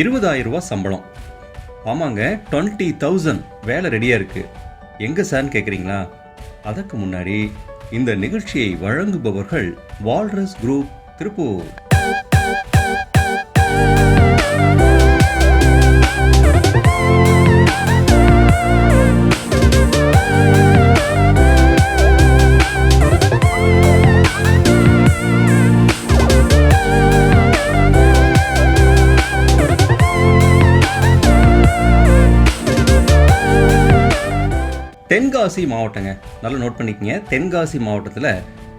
இருபதாயிரம் ரூபா சம்பளம். ஆமாங்க டுவெண்ட்டி தௌசண்ட் வேலை ரெடியாக இருக்குது எங்கே சார்னு கேட்குறீங்களா அதற்கு முன்னாடி இந்த நிகழ்ச்சியை வழங்குபவர்கள் வால்ரஸ் குரூப் திருப்பூர். தென்காசி மாவட்டங்க. நல்லா நோட் பண்ணிக்கங்க. தென்காசி மாவட்டத்தில்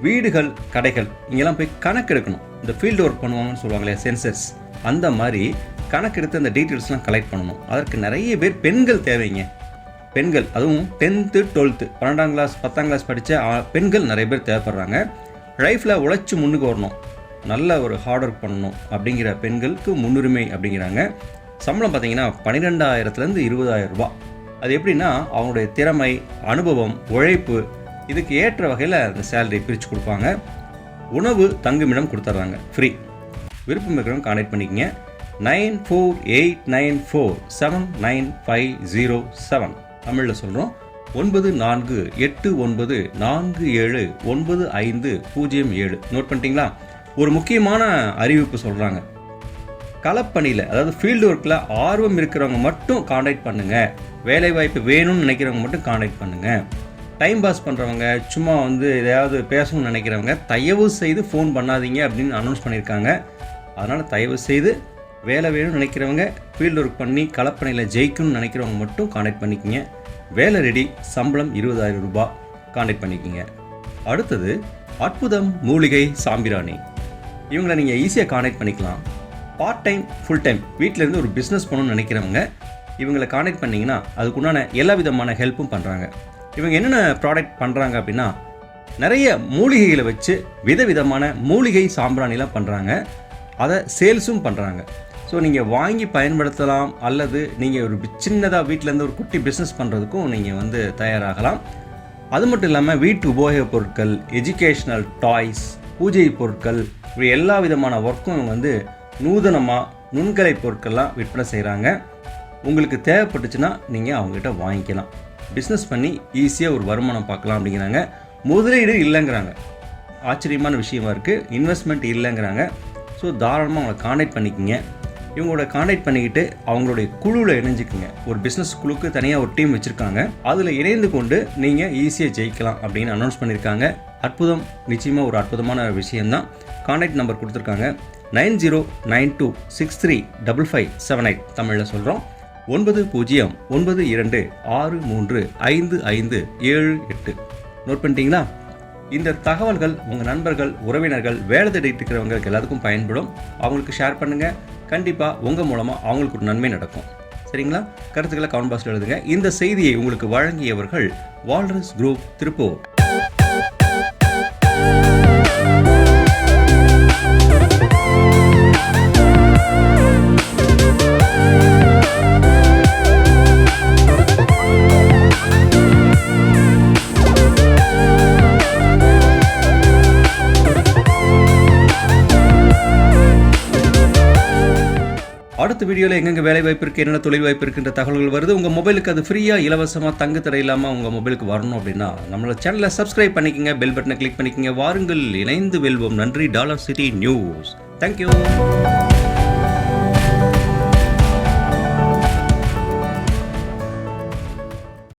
வீடுகள் கடைகள் இங்கெல்லாம் போய் கணக்கெடுக்கணும். இந்த ஃபீல்டு ஒர்க் பண்ணுவாங்கன்னு சொல்லுவாங்களே சென்சர்ஸ் அந்த மாதிரி கணக்கெடுத்து அந்த டீட்டெயில்ஸ்லாம் கலெக்ட் பண்ணணும். அதற்கு நிறைய பேர் பெண்கள் தேவைங்க. பெண்கள் அதுவும் டென்த்து டுவெல்த்து பன்னெண்டாம் கிளாஸ் பத்தாம் கிளாஸ் படித்த பெண்கள் நிறைய பேர் தேவைப்படுறாங்க. லைஃப்பில் உழைச்சி முன்னுக்கு வரணும். நல்ல ஒரு ஹார்ட் ஒர்க் பண்ணணும் அப்படிங்கிற பெண்களுக்கு முன்னுரிமை அப்படிங்கிறாங்க. சம்பளம் பார்த்தீங்கன்னா பன்னிரெண்டாயிரத்துலேருந்து இருபதாயிரம் ரூபாய். அது எப்படின்னா அவங்களுடைய திறமை அனுபவம் உழைப்பு இதுக்கு ஏற்ற வகையில் அந்த சேலரி பிரித்து கொடுப்பாங்க. உணவு தங்குமிடம் கொடுத்துட்றாங்க ஃப்ரீ விருப்பம் இருக்கிறவங்க கான்டாக்ட் பண்ணிக்கங்க. Nine four eight nine four seven nine five zero seven. தமிழில் சொல்கிறோம் ஒன்பது நான்கு எட்டு ஒன்பது நான்கு ஏழு ஒன்பது ஐந்து பூஜ்ஜியம் ஏழு. நோட் பண்ணிட்டீங்களா? ஒரு முக்கியமான அறிவிப்பு சொல்கிறாங்க களப்பணியில் அதாவது ஃபீல்டு ஒர்க்கில் ஆர்வம் இருக்கிறவங்க மட்டும் காண்டாக்ட் பண்ணுங்கள் வேலைவாய்ப்பு வேணும்னு நினைக்கிறவங்க மட்டும் காண்டாக்ட் பண்ணுங்கள் டைம் பாஸ் பண்ணுறவங்க சும்மா வந்து எதையாவது பேசணும்னு நினைக்கிறவங்க தயவு செய்து ஃபோன் பண்ணாதீங்க அப்படின்னு அனௌன்ஸ் பண்ணியிருக்காங்க. அதனால் தயவு செய்து வேலை வேணும்னு நினைக்கிறவங்க ஃபீல்டு ஒர்க் பண்ணி களப்பணியில் ஜெயிக்கணும்னு நினைக்கிறவங்க மட்டும் காண்டாக்ட் பண்ணிக்கங்க. வேலை ரெடி சம்பளம் இருபதாயிரம் ரூபாய் காண்டாக்ட் பண்ணிக்கிங்க. அடுத்தது அற்புதம் மூலிகை சாம்பிராணி. இவங்களை நீங்கள் ஈஸியாக காண்டாக்ட் பண்ணிக்கலாம். பார்ட் டைம் ஃபுல் டைம் வீட்டிலேருந்து ஒரு பிஸ்னஸ் பண்ணணும்னு நினைக்கிறவங்க இவங்களை காண்டாக்ட் பண்ணிங்கன்னா அதுக்குண்டான எல்லா விதமான ஹெல்ப்பும் பண்ணுறாங்க இவங்க என்னென்ன ப்ராடக்ட் பண்ணுறாங்க அப்படின்னா நிறைய மூலிகைகளை வச்சு விதவிதமான மூலிகை சாம்பிராணிலாம் பண்ணுறாங்க அதை சேல்ஸும் பண்ணுறாங்க ஸோ நீங்கள் வாங்கி பயன்படுத்தலாம் அல்லது நீங்கள் ஒரு சின்னதாக வீட்டிலேருந்து ஒரு குட்டி பிஸ்னஸ் பண்ணுறதுக்கும் நீங்கள் வந்து தயாராகலாம். அது மட்டும் இல்லாமல் வீட்டு உபயோகப் பொருட்கள் எஜுகேஷ்னல் டாய்ஸ் பூஜை பொருட்கள் இப்படி எல்லா விதமான ஒர்க்கும் வந்து நூதனமாக நுண்கலை பொருட்கள்லாம் விற்பனை செய்கிறாங்க உங்களுக்கு தேவைப்பட்டுச்சுன்னா நீங்கள் அவங்ககிட்ட வாங்கிக்கலாம். பிஸ்னஸ் பண்ணி ஈஸியாக ஒரு வருமானம் பார்க்கலாம் அப்படிங்கிறாங்க. முதலீடு இல்லைங்கிறாங்க. ஆச்சரியமான விஷயமா இருக்குது இன்வெஸ்ட்மெண்ட் இல்லைங்கிறாங்க. ஸோ தாராளமாக அவங்களை காண்டாக்ட் பண்ணிக்கங்க. இவங்களோட காண்டாக்ட் பண்ணிக்கிட்டு அவங்களுடைய குழுவில் இணைஞ்சிக்கோங்க. ஒரு பிஸ்னஸ் குழுக்கு தனியாக ஒரு டீம் வச்சுருக்காங்க. அதில் இணைந்து கொண்டு நீங்கள் ஈஸியாக ஜெயிக்கலாம் அப்படின்னு அனௌன்ஸ் பண்ணியிருக்காங்க அற்புதம். நிச்சயமாக ஒரு அற்புதமான விஷயம்தான். காண்டாக்ட் நம்பர் கொடுத்துருக்காங்க. Nine zero nine two six three double five seven eight தமிழில் சொல்கிறோம் ஒன்பது பூஜ்ஜியம் ஒன்பது இரண்டு ஆறு மூன்று ஐந்து ஐந்து ஏழு எட்டு. நோட் பண்ணிட்டீங்களா? இந்த தகவல்கள் உங்கள் நண்பர்கள் உறவினர்கள் வேலை தேடிட்டு இருக்கிறவங்களுக்கு எல்லாத்துக்கும் பயன்படும். அவங்களுக்கு ஷேர் பண்ணுங்கள் கண்டிப்பாக உங்கள் மூலமாக அவங்களுக்கு ஒரு நன்மை நடக்கும். சரிங்களா? கருத்துக்களை கமெண்ட் பாக்ஸில் எழுதுங்க. இந்த செய்தியை உங்களுக்கு வழங்கியவர்கள் வால்ரஸ் குரூப் திருப்பூர். அடுத்த வீடியோவில் எங்கெங்கே வேலை வாய்ப்பு இருக்குது என்னென்ன தொழில் வாய்ப்பு இருக்குன்ற தகவல்கள் வருது. உங்கள் மொபைலுக்கு அது ஃப்ரீயாக இலவசமாக தங்கு தடை இல்லாமல் உங்கள் மொபைலுக்கு வரணும் அப்படின்னா நம்மளோட சேனலை சப்ஸ்கிரைப் பண்ணிக்கங்க பெல் பட்டனை கிளிக் பண்ணிக்கங்க. வாருங்கள் இணைந்து வெல்வோம். நன்றி டாலர் சிட்டி நியூஸ். தேங்க்யூ